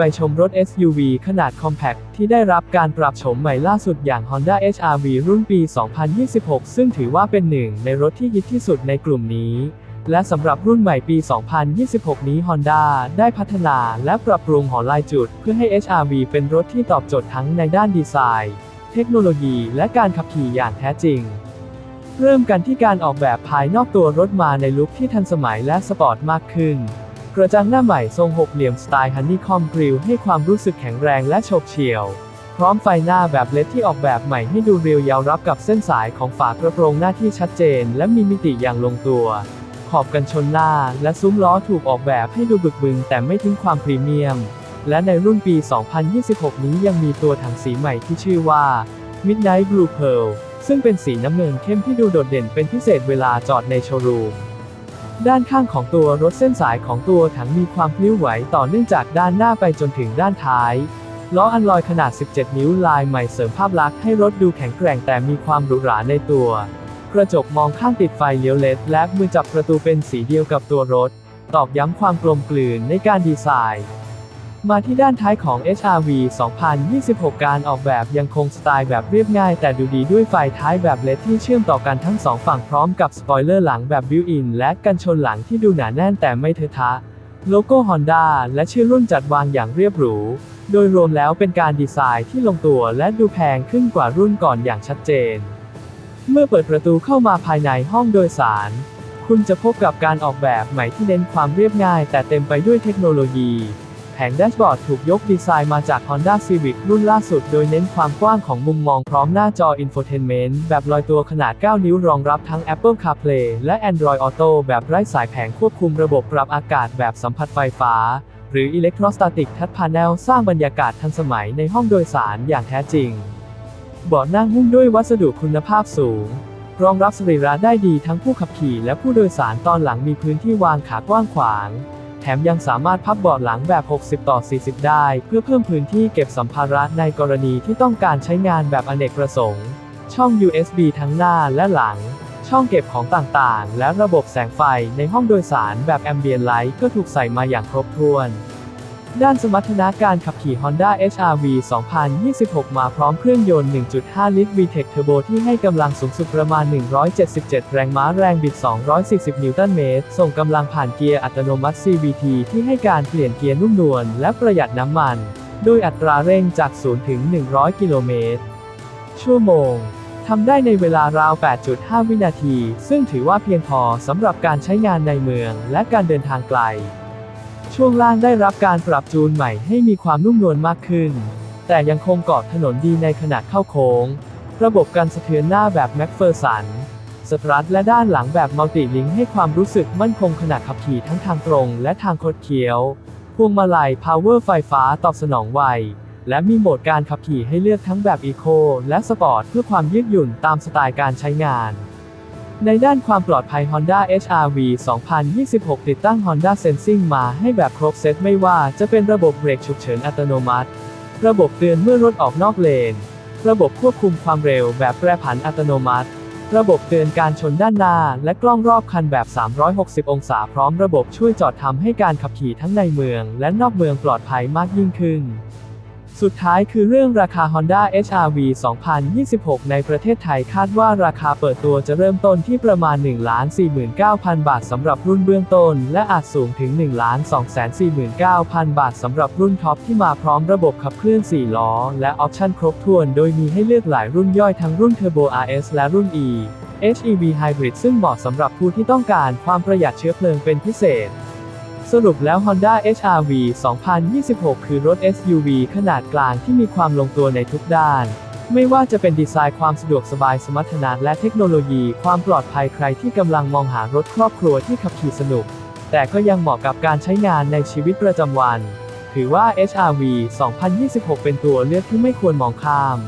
ไปชมรถ SUV ขนาด Compact ที่ได้รับการปรับโฉมใหม่ล่าสุดอย่าง Honda HR-V รุ่นปี 2026 ซึ่งถือว่าเป็นหนึ่งในรถที่ฮิตที่สุดในกลุ่มนี้ และสำหรับรุ่นใหม่ปี 2026 นี้ Honda ได้พัฒนาและปรับปรุงหอลายจุด เพื่อให้ HR-V เป็นรถที่ตอบโจทย์ทั้งในด้านดีไซน์ เทคโนโลยีและการขับขี่อย่างแท้จริงเริ่มกันที่การออกแบบภายนอกตัวรถมาในลุคที่ทันสมัยและสปอร์ตมากขึ้น กระจังหน้าใหม่ทรงหกเหลี่ยมสไตล์ฮันนี่คอมกริลให้ความรู้สึกแข็งแรงและโฉบเฉี่ยว พร้อมไฟหน้าแบบเลดที่ออกแบบใหม่ให้ดูเรียวยาวรับกับเส้นสายของฝากระโปรงหน้าที่ชัดเจน และมีมิติอย่างลงตัว ขอบกันชนหน้าและซุ้มล้อถูกออกแบบให้ดูบึกบึนแต่ไม่ทิ้งความพรีเมียม และในรุ่นปี 2026 นี้ยังมีตัวถังสีใหม่ที่ชื่อว่า Midnight Blue Pearl ซึ่งเป็นสีน้ำเงินเข้มที่ดูโดดเด่นเป็นพิเศษเวลาจอดในโชว์รูม ด้านข้างของตัวรถเส้นสายของตัวถังมีความพลิ้วไหวต่อเนื่องจากด้านหน้าไปจนถึงด้านท้ายล้ออันลอยขนาด 17 นิ้วลายใหม่เสริมภาพลักษณ์ให้รถดูแข็งแกร่งแต่มีความหรูหราในตัว กระจกมองข้างติดไฟเลี้ยวเลดและมือจับประตูเป็นสีเดียวกับตัวรถ ตอกย้ำความกลมกลืนในการดีไซน์ มาที่ด้านท้ายของ HRV 2026 การออกแบบยังคงสไตล์แบบเรียบง่าย แต่ดูดีด้วยไฟท้ายแบบเลดที่เชื่อมต่อกันทั้งสองฝั่งพร้อมกับสปอยเลอร์หลังแบบบิวอินและกันชนหลังที่ดูหนาแน่นแต่ไม่เทอะทะ โลโก้ Honda และชื่อรุ่นจัดวางอย่างเรียบหรู โดยรวมแล้วเป็นการดีไซน์ที่ลงตัวและดูแพงขึ้นกว่ารุ่นก่อนอย่างชัดเจน เมื่อเปิดประตูเข้ามาภายในห้องโดยสารคุณจะพบกับการออกแบบใหม่ที่เน้นความเรียบง่าย แต่เต็มไปด้วยเทคโนโลยี แผงแดชบอร์ดถูกยกดีไซน์มาจาก Honda Civic รุ่นล่าสุดโดยเน้นความกว้างของมุมมองพร้อมหน้าจอ Infotainment แบบลอยตัวขนาด 9 นิ้วรองรับทั้ง Apple CarPlay และ Android Auto แบบไร้สายแผงควบคุมระบบปรับอากาศแบบสัมผัสไฟฟ้า หรือ Electrostatic Touch Panel สร้างบรรยากาศทันสมัยในห้องโดยสารอย่างแท้จริงเบาะนั่งหุ้มด้วยวัสดุคุณภาพสูง รองรับสรีระได้ดีทั้งผู้ขับขี่และผู้โดยสารตอนหลังมีพื้นที่วางขากว้างขวาง ถมยังสามารถพับเบาะหลังแบบ 60 ต่อ 40 ได้ เพื่อเพิ่มพื้นที่เก็บสัมภาระในกรณีที่ต้องการใช้งานแบบอเนกประสงค์ ช่อง USB ทั้งหน้าและหลัง ช่องเก็บของต่างๆ และระบบแสงไฟในห้องโดยสารแบบแอมเบียนไลท์ก็ถูกใส่มาอย่างครบถ้วน ด้านสมรรถนะการขับขี่ Honda HR-V 2026 มาพร้อมเครื่องยนต์ 1.5 ลิตร VTEC Turbo ที่ให้กำลังสูงสุดประมาณ 177 แรงม้าแรงบิด 240 นิวตันเมตร ส่งกำลังผ่านเกียร์อัตโนมัติ CVT ที่ให้การเปลี่ยนเกียร์นุ่มนวลและประหยัดน้ำมัน โดยอัตราเร่งจาก 0 ถึง 100 กิโลเมตร ชั่วโมงทำได้ในเวลาราว 8.5 วินาที ซึ่งถือว่าเพียงพอสำหรับการใช้งานในเมืองและการเดินทางไกล ช่วงล่างได้รับการปรับจูนใหม่ให้มีความนุ่มนวลมากขึ้น แต่ยังคงเกาะถนนดีในขณะเข้าโค้ง ระบบการสะเทือนหน้าแบบแม็กเฟอร์สัน สตรัทและด้านหลังแบบมัลติลิงให้ความรู้สึกมั่นคงขณะขับขี่ทั้งทางตรงและทางคดเคี้ยว พวงมาลัยพาวเวอร์ไฟฟ้าตอบสนองไว และมีโหมดการขับขี่ให้เลือกทั้งแบบอีโคและสปอร์ตเพื่อความยืดหยุ่นตามสไตล์การใช้งาน ในด้านความปลอดภัย Honda HR-V 2026 ติดตั้ง Honda Sensing มาให้แบบครบเซตไม่ว่าจะเป็นระบบเบรกฉุกเฉินอัตโนมัติ ระบบเตือนเมื่อรถออกนอกเลน ระบบควบคุมความเร็วแบบแปรผันอัตโนมัติ ระบบเตือนการชนด้านหน้า และกล้องรอบคันแบบ 360 องศาพร้อมระบบช่วยจอดทำให้การขับขี่ทั้งในเมือง และนอกเมืองปลอดภัยมากยิ่งขึ้น สุดท้ายคือเรื่องราคา Honda HR-V 2026 ในประเทศไทยคาดว่าราคาเปิดตัวจะเริ่มต้นที่ประมาณ 1,49,000บาทสำหรับรุ่นเบื้องต้น และอาจสูงถึง 1,249,000 บาทสำหรับรุ่นท็อปที่มาพร้อมระบบขับเคลื่อน 4 ล้อ และออปชั่นครบถ้วน โดยมีให้เลือกหลายรุ่นย่อยทั้งรุ่น Turbo RS และรุ่น E HEV Hybrid ซึ่งเหมาะสำหรับผู้ที่ต้องการความประหยัดเชื้อเพลิงเป็นพิเศษ สรุปแล้ว Honda HR-V 2026 คือรถ SUV ขนาดกลางที่มีความลงตัวในทุกด้าน ไม่ว่าจะเป็นดีไซน์ความสะดวกสบายสมรรถนะและเทคโนโลยี ความปลอดภัยใครที่กำลังมองหารถครอบครัวที่ขับขี่สนุก แต่ก็ยังเหมาะกับการใช้งานในชีวิตประจำวัน ถือว่า HR-V 2026 เป็นตัวเลือกที่ไม่ควรมองข้าม